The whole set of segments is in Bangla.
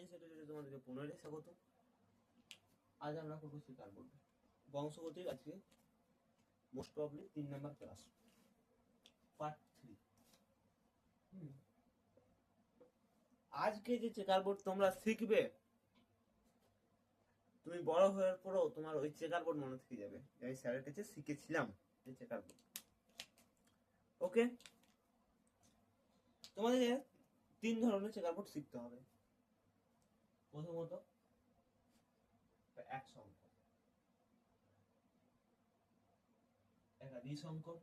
সায়েন্স এডুকেশনে তোমাদেরকে পুনরায় স্বাগত আজ আমরা বংশগতির আজকে মোস্ট প্রবলি তিন নাম্বার ক্লাস পার্ট থ্রি আজকে যে চেকার বোর্ড তোমরা শিখবে, তুমি বড় হওয়ার তোমার ওই চেকার বোর্ড মনে থেকে যাবে। আমি স্যারের কাছে শিখেছিলাম এই চেকার বোর্ড ওকে তোমাদের তিন ধরনের চেকার শিখতে হবে। প্রথমত এক সংখ্যক। একাধিক সংখ্যক।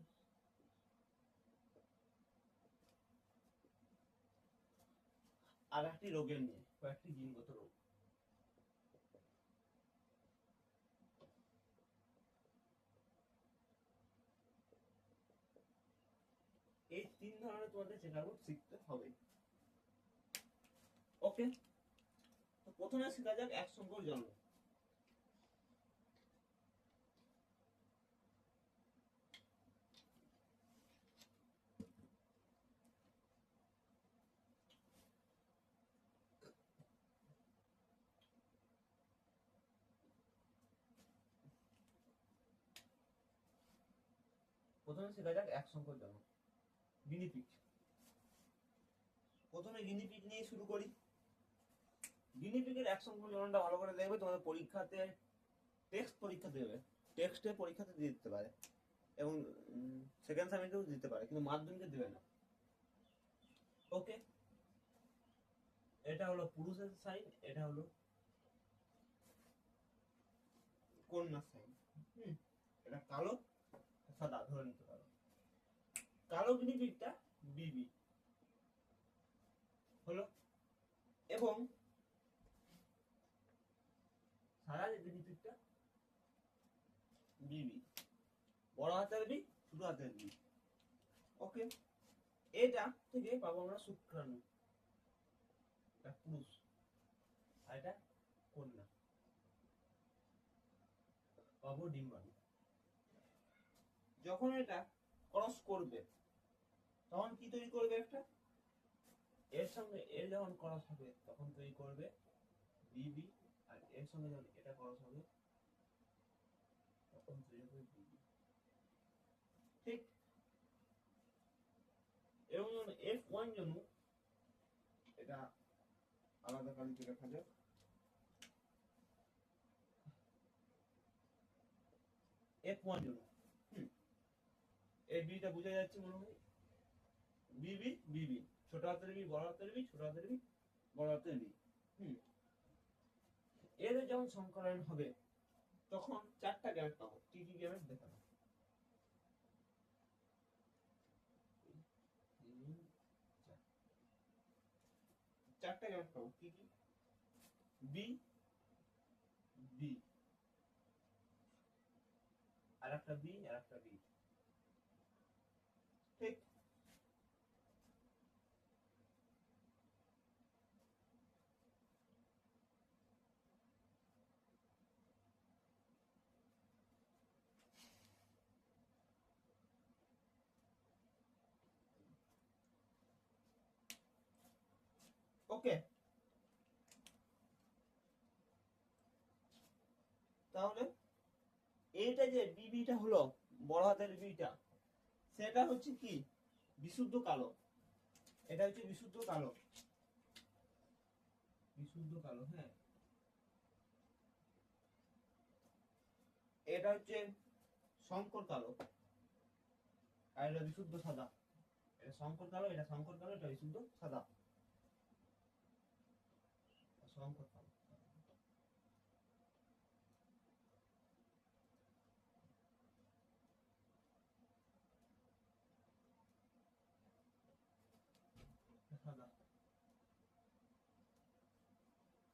আর একটি রোগের নিয়ে, কয়েকটি জিনগত রোগ। এই তিন ধরনের তোমাদের বোর্ড শিখতে হবে। ওকে? প্রথমে শেখা যাক, এক সংখ্যক জন্ম। প্রথমে শেখা যাক, এক সংখ্যক জন্ম। গিনিপিগ। প্রথমে গিনিপিগ নিয়ে শুরু করি। এক সংখ্যক জন্মটা ভালো করে দেখবে, তোমাদের পরীক্ষাতে টেক্সট পরীক্ষা দেবে। টেক্সটে পরীক্ষাতে দিয়ে দিতে পারে। এবং সেকেন্ড সামিটেও দিতে পারে, কিন্তু মাধ্যমিকে দেবে না। ওকে এটা হলো পুরুষের সাইন এটা হলো কন্যার সাইন হুম, এটা কালো, সাদা, ধরে নিতে পারো। কালো গিনিপিগটা বিবি হলো? এবং সাদা যে গিনিপিগটা বিবি। বড় হাতের বি, ছোট হাতের বি। ওকে। এটা থেকে পাবো আমরা শুক্রাণু। পুরুষ। আর এটা কন্যা। পাবো ডিম্বাণু যখন এটা ক্রস করবে, তখন কি তৈরি করবে একটা? এর সঙ্গে এর যখন ক্রস হবে, তখন তৈরি করবে বিবি। এর সঙ্গে যখন এটা ক্রস হবে তখন তৈরি হবে ঠিক? এবং এফ ওয়ান জন্য এটা আলাদা কালিতে লেখা যাক। এফ ওয়ান জন্য এই বিটা বোঝা যাচ্ছে মনে হয় বিবি বিবি ছোট হাতের বি বড় হাতের বি ছোট হাতের বি বড় হাতের বি হুম। এদের যখন সংকলন হবে, তখন চারটা গ্যামেট পাবো। কি কি গ্যামেট দেখাবো। চারটা গ্যামেট পাবো। কি কি বি বি আর একটা বি আর একটা বি ঠিক ওকে। তাহলে এইটা যে বিবিটা হলো, বড় হাতের বিটা সেটা হচ্ছে কি? বিশুদ্ধ কালো। এটা হচ্ছে বিশুদ্ধ কালো। বিশুদ্ধ কালো হ্যাঁ। এটা হচ্ছে শঙ্কর কালো। আর এটা বিশুদ্ধ সাদা। এটা শঙ্কর কালো, এটা শঙ্কর কালো, এটা বিশুদ্ধ সাদা।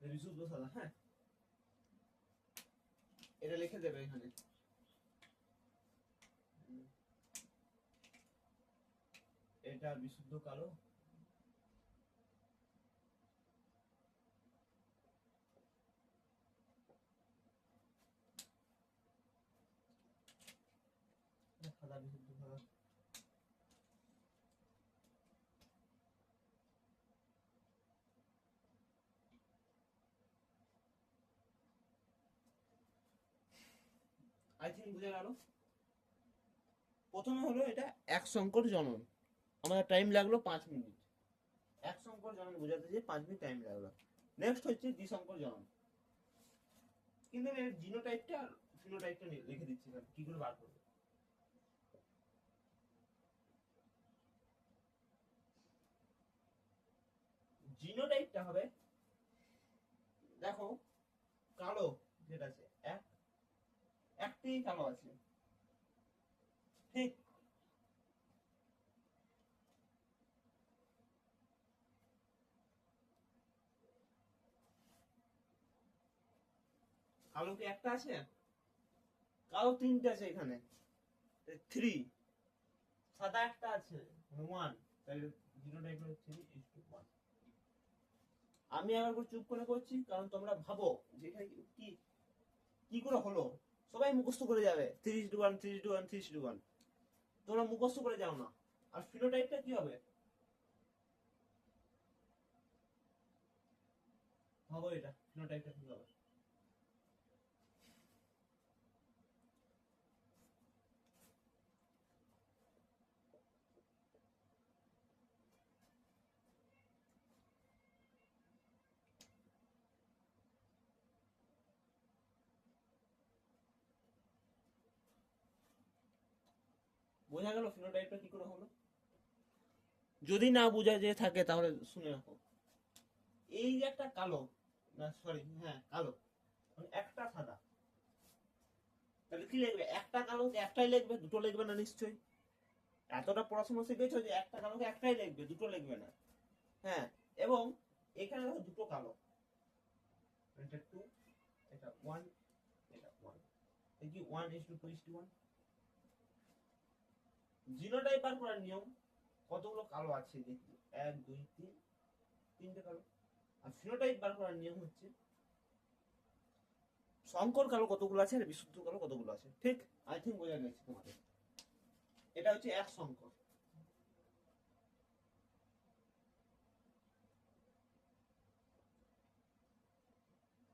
এটা বিশুদ্ধ সাদা হ্যাঁ এটা লিখে দেবে এখানে। এটা বিশুদ্ধ কালো এটা সাদা বিশুদ্ধ সাদা আই প্রথমে হলো এটা এক সংকর জনন। আমাদের টাইম লাগল পাঁচ মিনিট। এক সংকর জনন, বোঝাতে যে পাঁচ মিনিট টাইম লাগল। নেক্সট হচ্ছে দ্বিসংকর জনন। কিন্তু আমি জিনোটাইপটা আর ফিনোটাইপটা লিখে দিচ্ছি কি করে বার করব? জিনোটাইপটা হবে, দেখো, কালো যেটা আছে একটি কালো আছে। ঠিক। কালো কি একটা আছে? কালো তিনটে আছে এখানে। থ্রি সাদা একটা আছে। ওয়ান তাহলে জিরো টাইপের থ্রি আমি আবার চুপ করে করছি, কারণ তোমরা ভাবো যে এখানে কি কি করে হলো? সবাই মুখস্থ করে যাবে। Three two one three two one three two one তোমরা মুখস্থ করে যাও না। আর ফিনোটাইপটা কি হবে? হবে এটা ফিনোটাইপটা কি হবে? বোঝা গেল ফিনোটাইপটা কি করে হলো? যদি না বোঝা যে থাকে, তাহলে শুনে রাখো। এই যে একটা কালো, না সরি হ্যাঁ কালো মানে একটা সাদা। তাহলে কি লিখবে? একটা কালোকে একটাই লিখবে, দুটো লিখবে না নিশ্চয়ই? এতটা পড়াশোনা শিখেছো যে একটা কালোকে একটাই লিখবে, দুটো লিখবে না। হ্যাঁ এবং এখানে দেখো দুটো কালো। এটা টু এটা ওয়ান এটা ওয়ান কি one is two two is two one genotype বার করার নিয়ম কতগুলো কালো আছে দেখি এক, দুই, তিন, তিনটে কালো। আর ফিনোটাইপ বার করার নিয়ম হচ্ছে সংকর কালো কতগুলো আছে আর বিশুদ্ধ কালো কতগুলো আছে? ঠিক? আই থিঙ্ক বোঝা গেছে তোমাদের। এটা হচ্ছে এক সংকর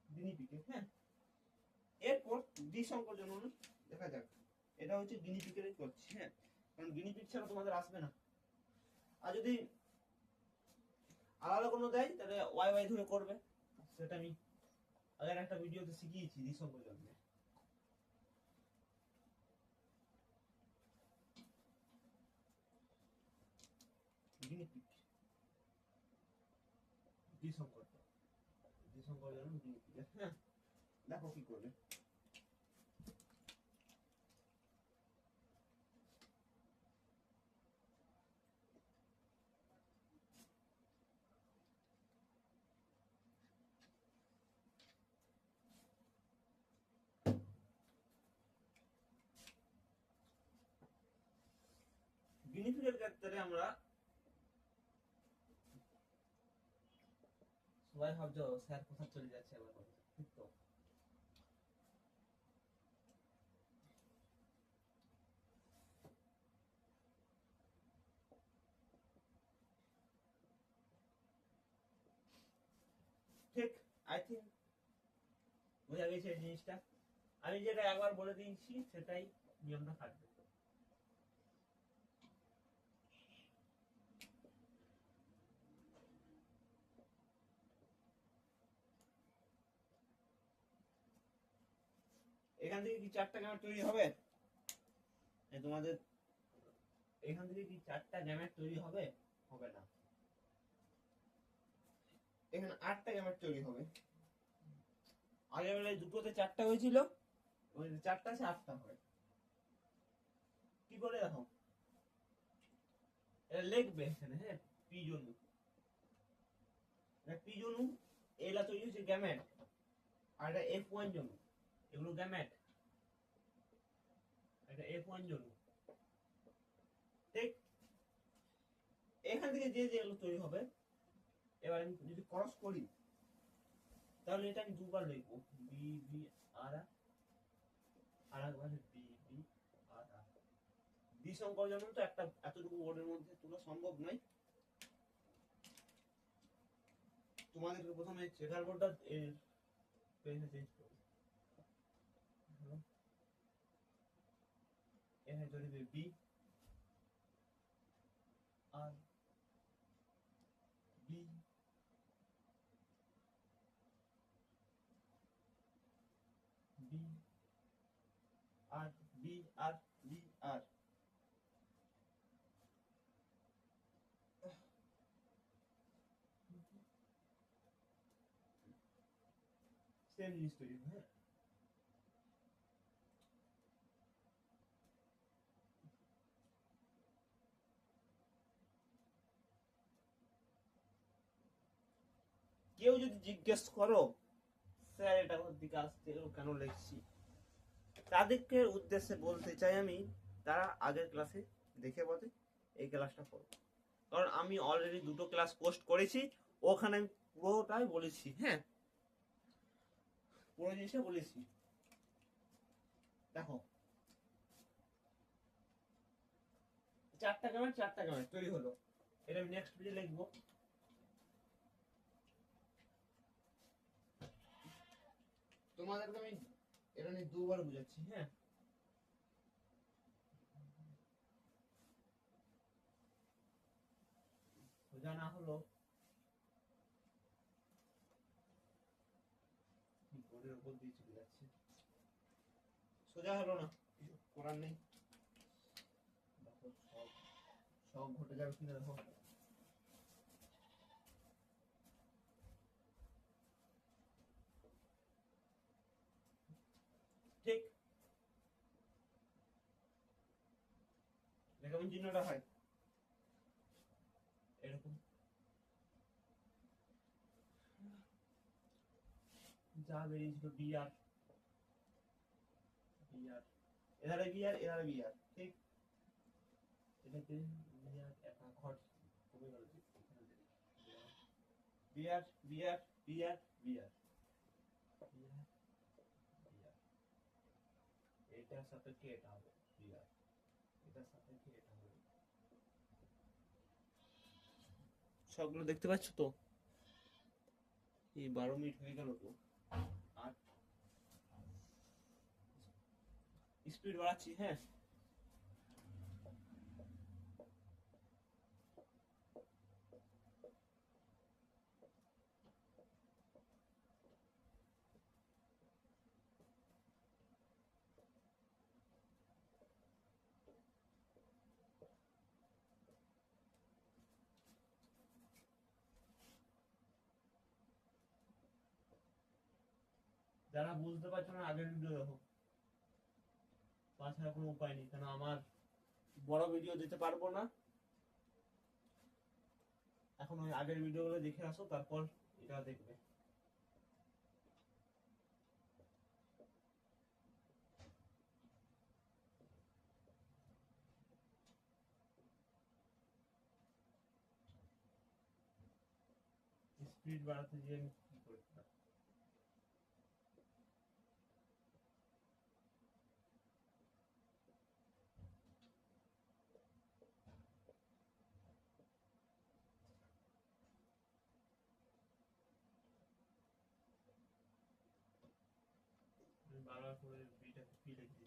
গিনিপিকে হ্যাঁ? এরপর দ্বিসংকর জন্য দেখা যাক। এটা হচ্ছে গিনিপিকেরই করছি হ্যাঁ? কারণ গিনিপিক ছাড়া তোমাদের আসবে না। আর যদি আলাদা কোনো দেয়, তাহলে ওয়াই ওয়াই ধরে করবে। সেটা আমি আগের একটা ভিডিওতে শিখিয়েছি দ্বিসংকর জন্য গিনিপিক হ্যাঁ দেখো কি করবে গিনিপিগের ক্ষেত্রে আমরা সবাই ভাবছ, স্যার কোথায় চলে যাচ্ছে ঠিক তো? ঠিক আই থিঙ্ক বোঝা গেছে জিনিসটা। আমি যেটা একবার বলে দিয়েছি, সেটাই নিয়মটা থাকবে। এখান থেকে কি চারটা গ্যামেট তৈরি হবে? তোমাদের এখান থেকে কি চারটা গ্যামেট তৈরি হবে? হবে না। এখানে আটটা গ্যামেট তৈরি হবে। আগের বেলায় দুটোতে চারটা হয়েছিল চারটা আছে, আটটা হবে। কি করে দেখো? এটা লিখবে এখানে হ্যাঁ পি জনু পি জনু এলা তৈরি হচ্ছে গ্যামেট, আর এটা এফ ওয়ান জনু। এগুলো গ্যামেট। এটা এফ ওয়ান জনু ঠিক? এখান থেকে যে যেগুলো তৈরি হবে। এবার আমি যদি ক্রস করি, তাহলে এটা আমি দুবার লিখব। বি বি আর আর একবার বি বি আর দ্বিসংকর যেমন তো, একটা এতটুকু বোর্ডের মধ্যে তোলা সম্ভব নয়। তোমাদেরকে প্রথমে চেকার বোর্ডটা পেজে চেঞ্জ করব এখানে চলে যাবে B R B B R B R B R same জিনিস তৈরি কেউ যদি জিজ্ঞেস করো, স্যার, এটা দিকে আসতে কেন লিখছি তাদেরকে উদ্দেশ্যে বলতে চাই আমি, তারা আগের ক্লাসে দেখে বলে, এই ক্লাসটা করো। কারণ আমি অলরেডি দুটো ক্লাস পোস্ট করেছি, ওখানে আমি পুরোটাই বলেছি হ্যাঁ? পুরো জিনিসটা বলেছি। দেখো। চারটা ক্যামেরা চারটা ক্যামেরা তৈরি হলো। এটা আমি নেক্সট পেজে লিখব। তোমাদেরকে আমি এটা নিয়ে দুবার বুঝাচ্ছি হ্যাঁ? সোজা না হলো। বোর্ডের উপর দিয়ে চলে যাচ্ছে। সোজা হলো না, কিছু করার নেই। সব সব ঘটে যাবে কিনা দেখো ঠিক কেমন চিহ্নটা হয়। এরকম। যা বেরিয়েছিল বিআর বিআর এধারে বিআর এধারে বিআর ঠিক? এটাতে বিআর একা ঘর। কমে গেল বিআর বিআর বিআর বিআর এটার সাথে কি এটা হবে? বিআর এটার সাথে কি এটা হবে সবগুলো দেখতে পাচ্ছ তো? এই বারো মিনিট হয়ে গেল তো। আর স্পিড বাড়াচ্ছি হ্যাঁ। যারা বুঝতে পারছ না, আগের ভিডিও দেখো। তাছাড়া কোনো উপায় নেই। কেন আমার বড় ভিডিও দিতে পারব না? এখন ওই আগের ভিডিওগুলো দেখে আসো, তারপর এটা দেখবে। স্পিড বাড়াতে গিয়ে আমি কি করেছিলাম আমি বারবার করে বিটাকে পি লিখে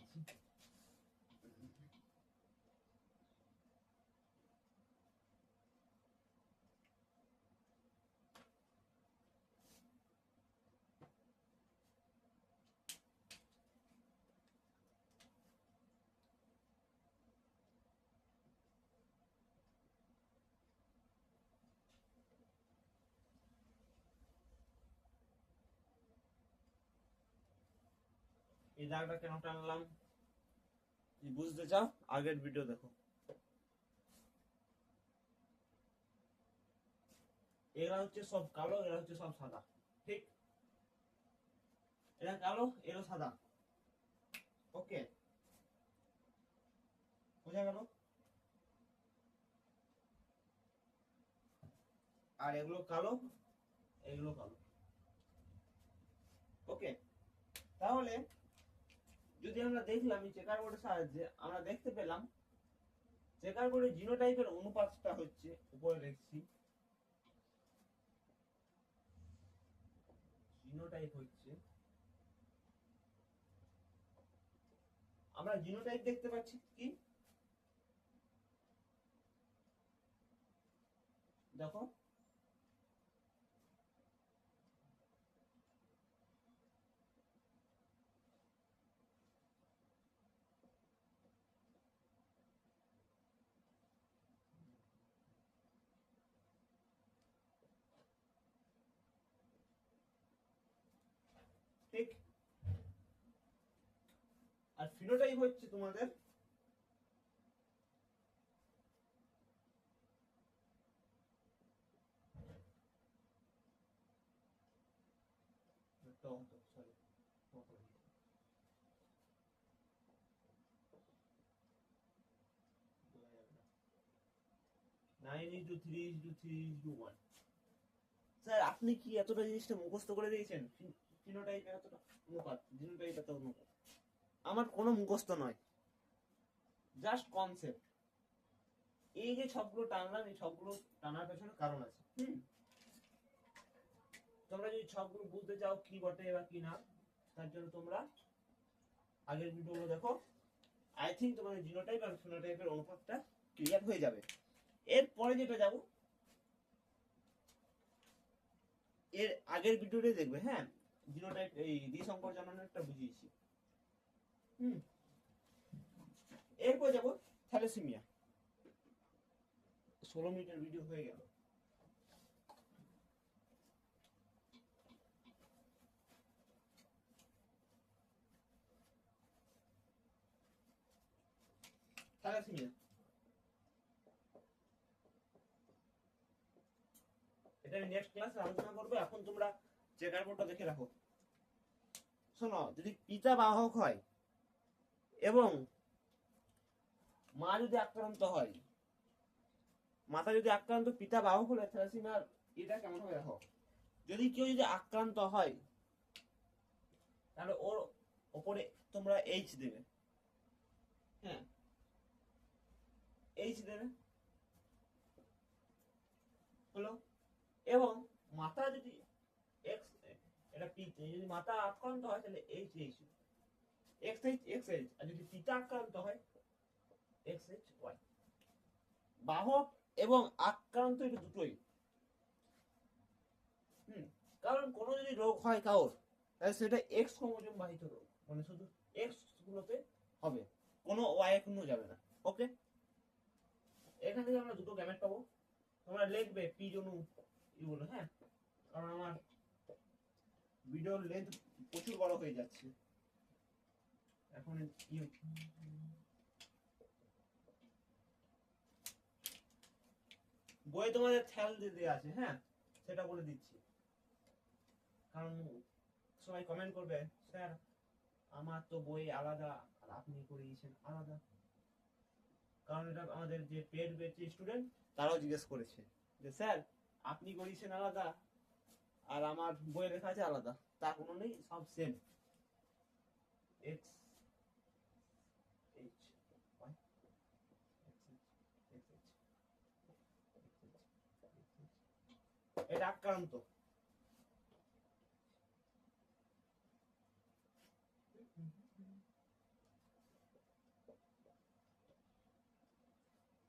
এই দাগটা কেন টানলাম? বুঝতে চাও? আগের ভিডিও দেখো। এরা হচ্ছে সব কালো, এরা হচ্ছে সব সাদা, ঠিক? এরা কালো, এরা সাদা। ওকে। বোঝা গেল? আর এগুলো কালো এগুলো কালো। ওকে। তাহলে যদি আমরা দেখলাম চেকার বোর্ডের সাহায্যে আমরা দেখতে পেলাম চেকার বোর্ডে জিনোটাইপের অনুপাতটা হচ্ছে উপরে লিখছি জিনোটাইপ হচ্ছে, আমরা জিনোটাইপ দেখতে পাচ্ছি কি? দেখো ঠিক আর ফিনোটাইপ হচ্ছে তোমাদের nine into three into three into one sir, আপনি কি এতটা জিনিসটা মুখস্থ করে দিয়েছেন? ফিনোটাইপ এতটা অনুপাত জিনোটাইপ এত অনুপাত। আমার কোনো মুখস্থ নয়। জাস্ট কনসেপ্ট এই যে সবগুলো টানলাম, এই সবগুলো টানার পেছনে কারণ আছে। তোমরা যদি সবগুলো বুঝতে চাও কি বটে বা কি না, তার জন্য তোমরা আগের ভিডিওগুলো দেখো। আই থিঙ্ক তোমাদের জিনোটাইপ আর ফিনোটাইপের অনুপাতটা ক্লিয়ার হয়ে যাবে। এরপরে যেটা যাব, এর আগের ভিডিওটাই দেখবে হ্যাঁ? জিনোটাইপ এই দ্বিসংকর জানানোরটা বুঝিয়েছি। হুম। এরপর যাব থ্যালাসেমিয়া। ষোলো মিনিটের ভিডিও হয়ে গেল। থ্যালাসেমিয়া। এটা আমি নেক্সট ক্লাসে আলোচনা করব। এখন তোমরা চেকার বোর্ডটা দেখে রাখো। শোনো, যদি পিতা বাহক হয় এবং মা যদি আক্রান্ত হয়, মাতা যদি আক্রান্ত, পিতা বাহক হলে থ্যালাসিমিয়ার এটা কেমন হবে দেখো? যদি কেউ যদি আক্রান্ত হয়, তাহলে ওর ওপরে তোমরা এইচ দেবে। হ্যাঁ? এইচ দেবে। হলো? এবং মাতা যদি এক্স এটা পি যদি মাতা আক্রান্ত হয়, তাহলে H H X H X H আর যদি পিতা আক্রান্ত হয় এক্স ওয়াই বাহক এবং আক্রান্ত এটা দুটোই। হুম, কারণ কোনো যদি রোগ হয় কারোর, তাহলে সেটা এক্স ক্রোমোজোম বাহিত রোগ। মানে শুধু এক্স গুলোতে হবে। কোনো ওয়াই কোনো যাবে না। ওকে এখান থেকে আমরা দুটো গ্যামেট পাবো। তোমরা লিখবে পি জনু এগুলো হ্যাঁ? কারণ আমার ভিডিওর লেন্থ প্রচুর বড় হয়ে যাচ্ছে। এখন বই তোমাদের খেয়াল দিতে আছে হ্যাঁ? সেটা বলে দিচ্ছি। কারণ সবাই কমেন্ট করবে, স্যার, আমার তো বই আলাদা, আর আপনি করে করিয়েছেন আলাদা। কারণ এটা আমাদের যে পেড বেচে স্টুডেন্ট, তারাও জিজ্ঞেস করেছে যে, স্যার, আপনি করিয়েছেন আলাদা, আর আমার বইয়ে লেখা আছে আলাদা। তা কোনো নেই, সব সেম এক্স এইচ ওয়াই এটা আক্রান্ত।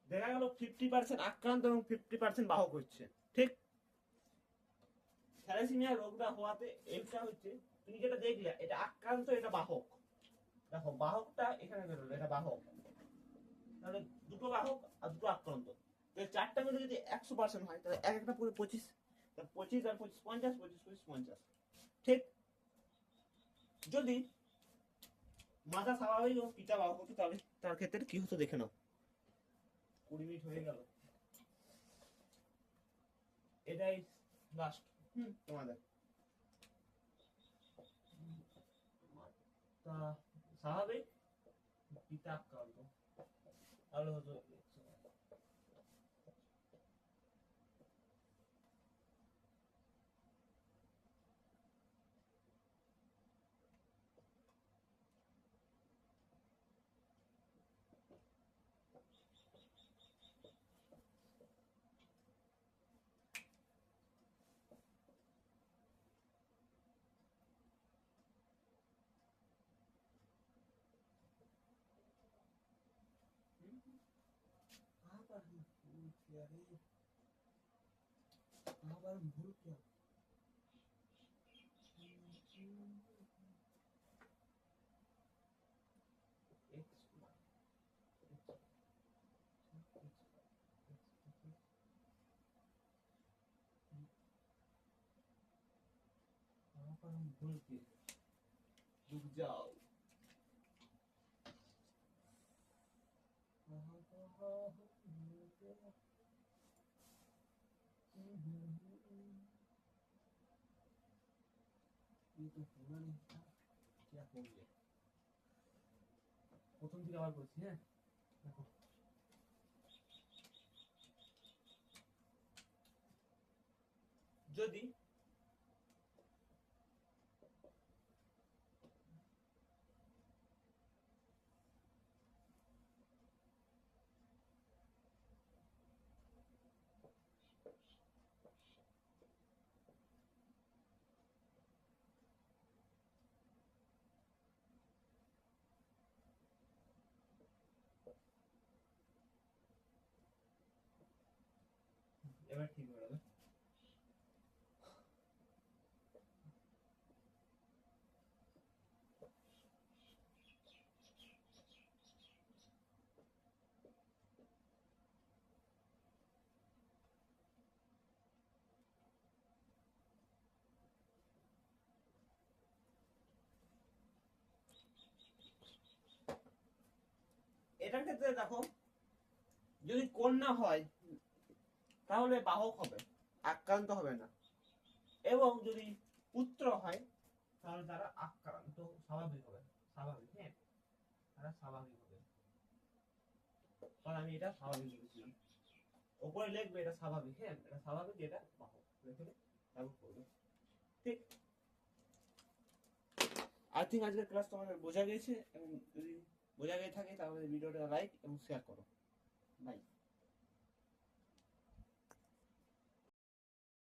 দেখা গেল ফিফটি পার্সেন্ট আক্রান্ত এবং ফিফটি পার্সেন্ট বাহক হচ্ছে। ঠিক? থ্যালাসিমিয়া রোগটা হওয়াতে এইটা হচ্ছে, তুমি যেটা দেখলে, এটা আক্রান্ত, এটা বাহক। দেখো, বাহকটা এখানে এটা বাহক। তাহলে দুটো বাহক আর দুটো আক্রান্ত। চারটা মিলে যদি একশো পার্সেন্ট হয়, তাহলে এক একটা পুরো পঁচিশ পঁচিশ আর পঁচিশ, পঞ্চাশ, পঁচিশ পঁচিশ, পঞ্চাশ। ঠিক? যদি মাথা স্বাভাবিক এবং পিতা বাহক হতো তাহলে তার ক্ষেত্রে কি হতো দেখে নাও। কুড়ি মিনিট হয়ে গেল। এটাই লাস্ট হুম তোমাদের তা স্বাভাবিক পিতা আক্রান্ত তাহলে হতো क्या रे कहाँ पर भूल क्या पर हम भूल के रुक जाओ कहाँ कहाँ? ये तो होना नहीं था क्या हो गया প্রথম থেকে আবার বলছি হ্যাঁ দেখো যদি ঠিক হয়ে যাবে এটার ক্ষেত্রে দেখো যদি কন্যা হয় তাহলে বাহক হবে, আক্রান্ত হবে না। এবং যদি পুত্র হয়, তাহলে তারা আক্রান্ত, স্বাভাবিক হবে, স্বাভাবিক হ্যাঁ। তারা স্বাভাবিক হবে। আমি এটা স্বাভাবিক বলেছিলাম। ওপরে লিখবে এটা স্বাভাবিক হ্যাঁ এটা স্বাভাবিক, এটা বাহক। ঠিক। আই থিঙ্ক আজকের ক্লাস তোমাদের বোঝা গেছে, এবং যদি বোঝা গিয়ে থাকে, তাহলে ভিডিওটা লাইক এবং শেয়ার করো। বাই।